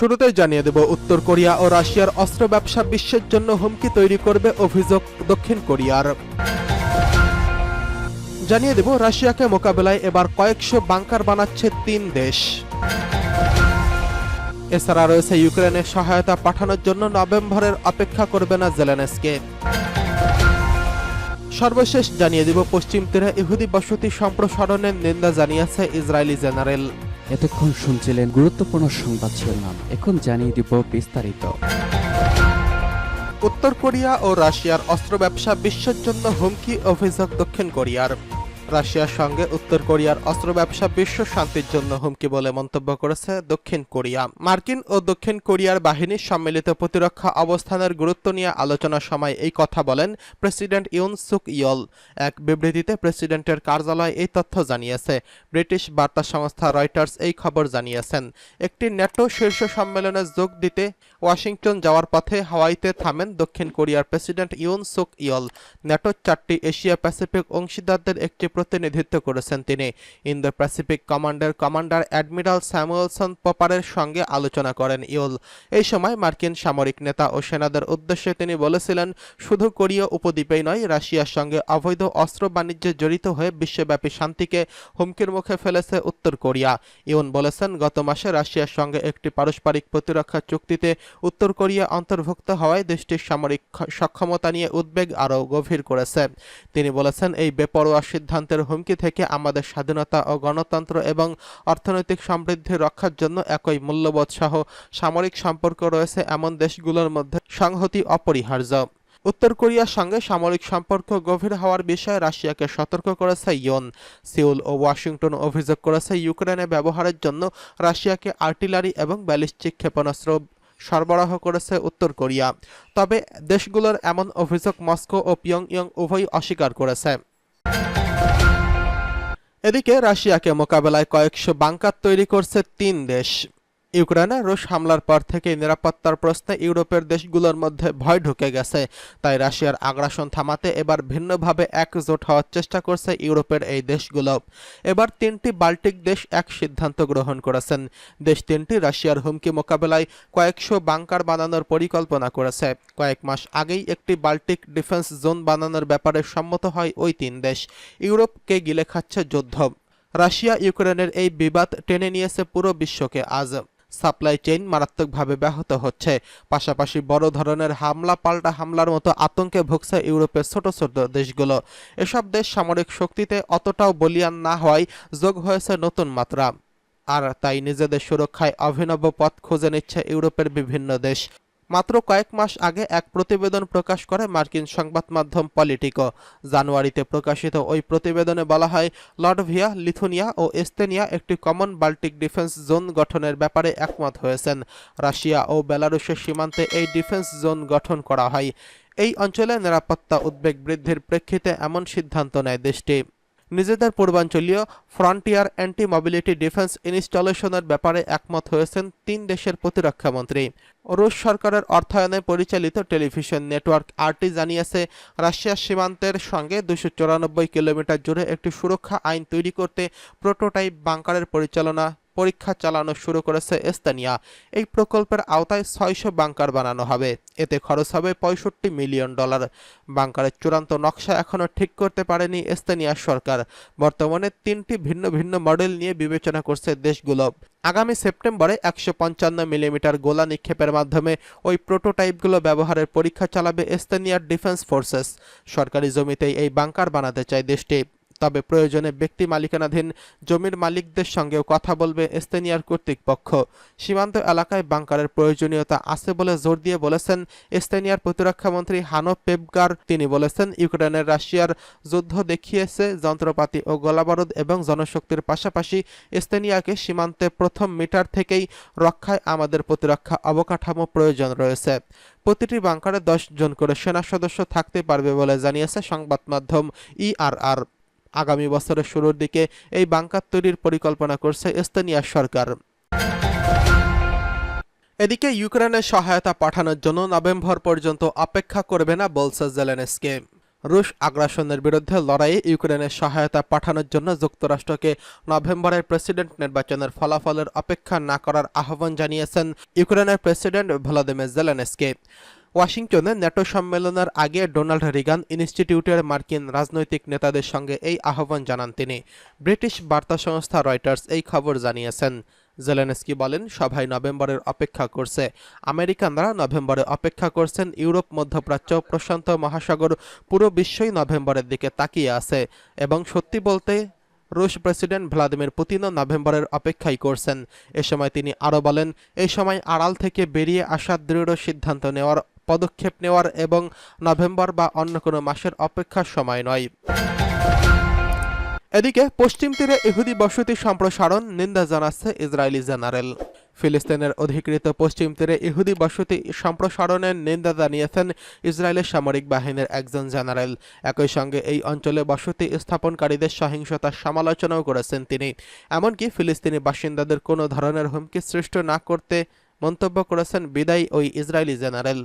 শুরুতেই জানিয়ে দেব, উত্তর কোরিয়া ও রাশিয়ার অস্ত্র ব্যবসা বিশ্বের জন্য হুমকি তৈরি করবে অভিযোগ দক্ষিণ কোরিয়ার। জানিয়ে দেব, রাশিয়াকে মোকাবেলায় এবার কয়েকশো বাংকার বানাচ্ছে তিন দেশ। এছাড়া রয়েছে ইউক্রেনের সহায়তা পাঠানোর জন্য নভেম্বরের অপেক্ষা করবে না জেলেনেসকে। সর্বশেষ জানিয়ে দিব, পশ্চিম তীরে ইহুদি বসতি সম্প্রসারণের নিন্দা জানিয়েছে ইসরায়েলি জেনারেল। এতক্ষণ শুনছিলেন গুরুত্বপূর্ণ সংবাদ শিরোনাম। এখন জানিয়ে দিব বিস্তারিত। উত্তর কোরিয়া ও রাশিয়ার অস্ত্র ব্যবসা বিশ্বের জন্য হুমকি অভিযোগ দক্ষিণ কোরিয়ার। রাশিয়ার সঙ্গে উত্তর কোরিয়ার অস্ত্র ব্যবসা বিশ্ব শান্তির জন্য হুমকি বলে মন্তব্য করেছে দক্ষিণ কোরিয়া। মার্কিন ও দক্ষিণ কোরিয়ার বাহিনীর সম্মিলিত প্রতিরক্ষা অবস্থানের গুরুত্ব নিয়ে আলোচনার সময় এই কথা বলেন প্রেসিডেন্ট ইউন সুক ইয়ল। এক বিবৃতিতে প্রেসিডেন্টের কার্যালয় এই তথ্য জানিয়েছে। ব্রিটিশ বার্তা সংস্থা রয়টার্স এই খবর জানিয়েছেন, একটি ন্যাটো শীর্ষ সম্মেলনে যোগ দিতে ওয়াশিংটন যাওয়ার পথে হাওয়াইতে থামেন দক্ষিণ কোরিয়ার প্রেসিডেন্ট ইউন সুক ইয়ল। ন্যাটোর চারটি এশিয়া প্যাসিফিক অংশীদারদের একটি প্রতিনিধিত্ব করেছেন তিনি। Indo Pacific commander commander admiral Samuelson পপারের সঙ্গে আলোচনা করেন ইউল। এই সময় মার্কিন সামরিক নেতা ও সেনাদের উদ্দেশ্যে তিনি বলেছিলেন, শুধু কোরীয় উপদ্বীপেই নয়, রাশিয়ার সঙ্গে অবৈধ অস্ত্র বাণিজ্যে জড়িত হয়ে বিশ্বব্যাপী শান্তিকে হুমকির মুখে ফেলেছে উত্তর কোরিয়া। ইউন বলেছেন, গত মাসে রাশিয়ার সঙ্গে একটি পারস্পরিক প্রতিরক্ষা চুক্তিতে উত্তর কোরিয়া অন্তর্ভুক্ত হওয়ায় দেশটির সামরিক সক্ষমতা নিয়ে উদ্বেগ আরও গভীর করেছে। তিনি বলেছেন, এই বেপরোয়া সিদ্ধান্তের হুমকি থেকে আমাদের স্বাধীনতা ও গণতন্ত্র এবং অর্থনৈতিক সমৃদ্ধি রক্ষার জন্য একই মূল্যবোধ সহ সামরিক সম্পর্ক রয়েছে এমন দেশগুলোর মধ্যে সংহতি অপরিহার্য। উত্তর কোরিয়ার সঙ্গে সামরিক সম্পর্ক গভীর হওয়ার বিষয়ে রাশিয়াকে সতর্ক করেছে ইয়ন সিউল ও ওয়াশিংটন অভিযোগ করেছে ইউক্রেনে ব্যবহারের জন্য রাশিয়াকে আর্টিলারি এবং ব্যালিস্টিক ক্ষেপণাস্ত্র সরবরাহ করেছে উত্তর কোরিয়া। তবে দেশগুলোর এমন অভিযোগ মস্কো ও পিয়ংইয়ং উভয়ই অস্বীকার করেছে। এদিকে রাশিয়াকে মোকাবেলায় কয়েকশো বাংকার তৈরি করছে তিন দেশ। ইউক্রেনে রুশ হামলার পর থেকে নিরাপত্তার প্রশ্নে ইউরোপের দেশগুলোর মধ্যে ভয় ঢুকে গেছে। তাই রাশিয়ার আগ্রাসন থামাতে এবার ভিন্নভাবে একজোট হওয়ার চেষ্টা করছে ইউরোপের এই দেশগুলো। এবার তিনটি বাল্টিক দেশ এক সিদ্ধান্ত গ্রহণ করেছেন। দেশ তিনটি রাশিয়ার হুমকি মোকাবেলায় কয়েকশো বাংকার বানানোর পরিকল্পনা করেছে। কয়েক মাস আগেই একটি বাল্টিক ডিফেন্স জোন বানানোর ব্যাপারে সম্মত হয় ওই তিন দেশ। ইউরোপকে গিলে খাচ্ছে যুদ্ধ। রাশিয়া ইউক্রেনের এই বিবাদ টেনে নিয়েছে পুরো বিশ্বকে আজ। সাপ্লাই চেইন মারাত্মকভাবে ব্যাহত হচ্ছে। পাশাপাশি বড় ধরনের হামলা, পাল্টা হামলার মতো আতঙ্কে ভুগছে ইউরোপের ছোট ছোট দেশগুলো। এসব দেশ সামরিক শক্তিতে অতটাও বলিয়ান না হওয়ায় যোগ হয়েছে নতুন মাত্রা। আর তাই নিজেদের সুরক্ষায় অভিনব পথ খুঁজে নিচ্ছে ইউরোপের বিভিন্ন দেশ। মাত্র কয়েক মাস আগে এক প্রতিবেদন প্রকাশ করে মার্কিন সংবাদ মাধ্যম পলিটিকো। জানুয়ারিতে প্রকাশিত ওই প্রতিবেদনে বলা হয়, লটভিয়া, লিথুনিয়া ও এস্তেনিয়া একটি কমন বাল্টিক ডিফেন্স জোন গঠনের ব্যাপারে একমত হয়েছেন। রাশিয়া ও বেলারুশের সীমান্তে এই ডিফেন্স জোন গঠন করা হয়। এই অঞ্চলে নিরাপত্তা উদ্বেগ বৃদ্ধির প্রেক্ষিতে এমন সিদ্ধান্ত নেয় দেশটি। নিজেদের পূর্বাঞ্চলীয় ফ্রন্টিয়ার অ্যান্টি মোবিলিটি ডিফেন্স ইনস্টলেশনের ব্যাপারে একমত হয়েছেন তিন দেশের প্রতিরক্ষামন্ত্রী রুশ সরকারের অর্থায়নে পরিচালিত টেলিভিশন নেটওয়ার্ক আরটি জানিয়েছে, রাশিয়ার সীমান্তের সঙ্গে দুশো চুরানব্বই কিলোমিটার জুড়ে একটি সুরক্ষা আইন তৈরি করতে প্রোটোটাইপ বাংকারের পরিচালনা পরীক্ষা চালানো শুরু করেছে এস্তানিয়া। এই প্রকল্পের আওতায় ছয়শো বাংকার বানানো হবে। এতে খরচ হবে পঁয়ষট্টি মিলিয়ন ডলার। বাংকারের চূড়ান্ত নকশা এখনও ঠিক করতে পারেনি এস্তানিয়ার সরকার। বর্তমানে তিনটি ভিন্ন ভিন্ন মডেল নিয়ে বিবেচনা করছে দেশগুলো। আগামী সেপ্টেম্বরে একশো পঞ্চান্ন মিলিমিটার গোলা নিক্ষেপের মাধ্যমে ওই প্রোটোটাইপগুলো ব্যবহারের পরীক্ষা চালাবে এস্তানিয়ার ডিফেন্স ফোর্সেস। সরকারি জমিতেই এই বাংকার বানাতে চায় দেশটি। তবে প্রয়োজনে ব্যক্তি মালিকানাধীন জমির মালিকদের সঙ্গেও কথা বলবে এস্তেনিয়ার কর্তৃপক্ষ সীমান্ত এলাকায় বাংকারের প্রয়োজনীয়তা আছে বলে জোর দিয়ে বলেছেন এস্তেনিয়ার প্রতিরক্ষামন্ত্রী হানো পেপগার। তিনি বলেছেন, ইউক্রেনের রাশিয়ার যুদ্ধ দেখিয়েছে যন্ত্রপাতি ও গোলাবারুদ এবং জনশক্তির পাশাপাশি এস্তেনিয়াকে সীমান্তে প্রথম মিটার থেকেই রক্ষায় আমাদের প্রতিরক্ষা অবকাঠামো প্রয়োজন রয়েছে। প্রতিটি বাংকারে দশ জন করে সেনা সদস্য থাকতে পারবে বলে জানিয়েছে সংবাদ মাধ্যম ইআরআর আগামী বছরের শুরুর দিকে এই বাংকার তৈরির পরিকল্পনা করছে এস্তোনিয়ার সরকার। এদিকে ইউক্রেনের সহায়তা পাঠানোর জন্য নভেম্বর পর্যন্ত অপেক্ষা করবে না বলছে জেলেনস্কে। রুশ আগ্রাসনের বিরুদ্ধে লড়াইয়ে ইউক্রেনের সহায়তা পাঠানোর জন্য যুক্তরাষ্ট্রকে নভেম্বরের প্রেসিডেন্ট নির্বাচনের ফলাফলের অপেক্ষা না করার আহ্বান জানিয়েছেন ইউক্রেনের প্রেসিডেন্ট ভলোদিমির জেলেনস্কি। ওয়াশিংটনে ন্যাটো সম্মেলনের আগে ডোনাল্ড রিগান ইনস্টিটিউটের মার্কিন রাজনৈতিক নেতাদের সঙ্গে এই আহ্বান জানান তিনি। ব্রিটিশ বার্তা সংস্থা রয়টার্স এই খবর জানিয়েছেন। জেলেনস্কি বলেন, সভায় নভেম্বরের অপেক্ষা করছে। আমেরিকানরা নভেম্বরে অপেক্ষা করছেন, ইউরোপ মধ্যপ্রাচ্য প্রশান্ত মহাসাগর পুরো বিশ্বই নভেম্বরের দিকে তাকিয়ে আছে এবং সত্যি বলতে, রুশ প্রেসিডেন্ট ভ্লাদিমির পুতিনও নভেম্বরের অপেক্ষাই করছেন। এ সময় তিনি আরও বলেন, এই সময় আড়াল থেকে বেরিয়ে আসার দৃঢ় সিদ্ধান্ত নেওয়ার পদক্ষেপ নেওয়ার এবং নভেম্বর বা অন্য কোনো মাসের অপেক্ষার সময় নয়। এদিকে পশ্চিম তীরে ইহুদি বসতি সম্প্রসারণ, নিন্দা জানাচ্ছে ইসরায়েলি জেনারেল। ফিলিস্তিনের অধিকৃত পশ্চিম তীরে ইহুদি বসতি সম্প্রসারণের নিন্দা জানিয়েছেন ইসরায়েলের সামরিক বাহিনীর একজন জেনারেল। একই সঙ্গে এই অঞ্চলে বসতি স্থাপনকারীদের সহিংসতার সমালোচনাও করেছেন তিনি। এমনকি ফিলিস্তিনি বাসিন্দাদের কোনো ধরনের হুমকি সৃষ্টি না করতে মন্তব্য করেছেন বিদায়ী ওই ইসরায়েলি জেনারেল।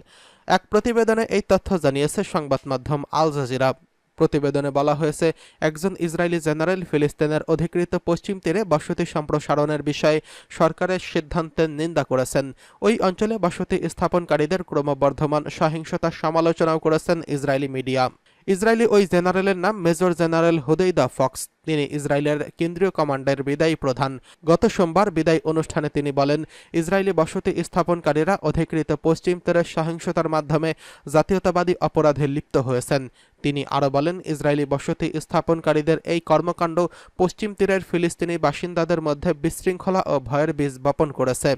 এক প্রতিবেদনে এই তথ্য জানিয়েছে সংবাদ মাধ্যম আল জাজিরা। প্রতিবেদনে বলা হয়েছে, একজন ইসরায়েলি জেনারেল ফিলিস্তিনের অধিকৃত পশ্চিম তীরে বসতি সম্প্রসারণের বিষয়ে সরকারের সিদ্ধান্তের নিন্দা করেছেন। ওই অঞ্চলে বসতি স্থাপনকারীদের ক্রমবর্ধমান সহিংসতার সমালোচনাও করেছেন ইসরায়েলি মিডিয়া। ইসরায়েলি ওই জেনারেলের নাম মেজর জেনারেল হুদেইদা ফক্স। তিনি ইসরায়েলের কেন্দ্রীয় কমান্ডের, বিদায়ী প্রধান। গত সোমবার বিদায় অনুষ্ঠানে তিনি বলেন, ইসরায়েলি বসতি স্থাপনকারীরা অধিকৃত পশ্চিম তীরের সহিংসতার মাধ্যমে জাতীয়তাবাদী অপরাধে লিপ্ত হয়েছেন। তিনি আরও বলেন, ইসরায়েলি বসতি স্থাপনকারীদের এই কর্মকাণ্ড পশ্চিম তীরের ফিলিস্তিনি বাসিন্দাদের মধ্যে বিশৃঙ্খলা ও ভয়ের বীজ বপন করেছে,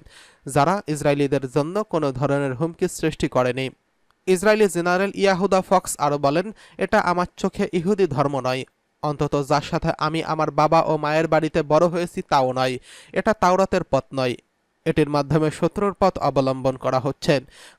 যারা ইসরায়েলিদের জন্য কোনো ধরনের হুমকি সৃষ্টি করেনি। ইসরায়েলি জেনারেল ইয়াহুদা ফক্স আরও বলেন, এটা আমার চোখে ইহুদি ধর্ম নয়। অন্তত যার সাথে আমি আমার বাবা ও মায়ের বাড়িতে বড় হয়েছি তাও নয়। এটা তাওরাতের পথ নয়। এটির মাধ্যমে শত্রুর পথ অবলম্বন করা হচ্ছে।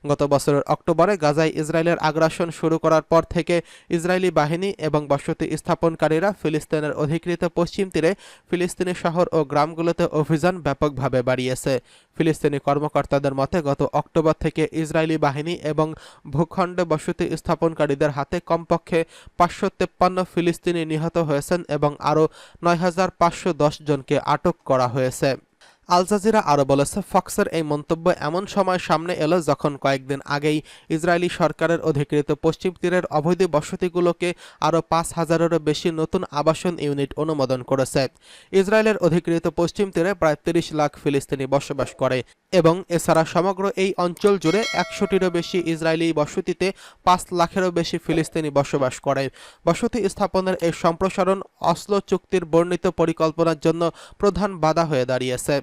গত বছরের অক্টোবরে গাজায় ইসরায়েলের আগ্রাসন শুরু করার পর থেকে ইসরায়েলি বাহিনী এবং বসতি স্থাপনকারীরা ফিলিস্তিনের অধিকৃত পশ্চিম তীরে ফিলিস্তিনি শহর ও গ্রামগুলোতে অভিযান ব্যাপকভাবে বাড়িয়েছে। ফিলিস্তিনি কর্মকর্তাদের মতে, গত অক্টোবর থেকে ইসরায়েলি বাহিনী এবং ভূখণ্ডে বসতি স্থাপনকারীদের হাতে কমপক্ষে পাঁচশো তেপ্পান্ন ফিলিস্তিনি নিহত হয়েছেন এবং আরও নয় হাজার পাঁচশো দশ জনকে আটক করা হয়েছে। আল জাজিরা আরও বলেছে, ফক্সের এই মন্তব্য এমন সময় সামনে এলো যখন কয়েকদিন আগেই ইসরায়েলি সরকারের অধিকৃত পশ্চিম তীরের অবৈধ বসতিগুলোকে আরও পাঁচ হাজারেরও বেশি নতুন আবাসন ইউনিট অনুমোদন করেছে। ইসরায়েলের অধিকৃত পশ্চিম তীরে প্রায় তিরিশ লাখ ফিলিস্তিনি বসবাস করে এবং এছাড়া সমগ্র এই অঞ্চল জুড়ে একশোটিরও বেশি ইসরায়েলি বসতিতে পাঁচ লাখেরও বেশি ফিলিস্তিনি বসবাস করে। বসতি স্থাপনের এই সম্প্রসারণ অসলো চুক্তির বর্ণিত পরিকল্পনার জন্য প্রধান বাধা হয়ে দাঁড়িয়েছে।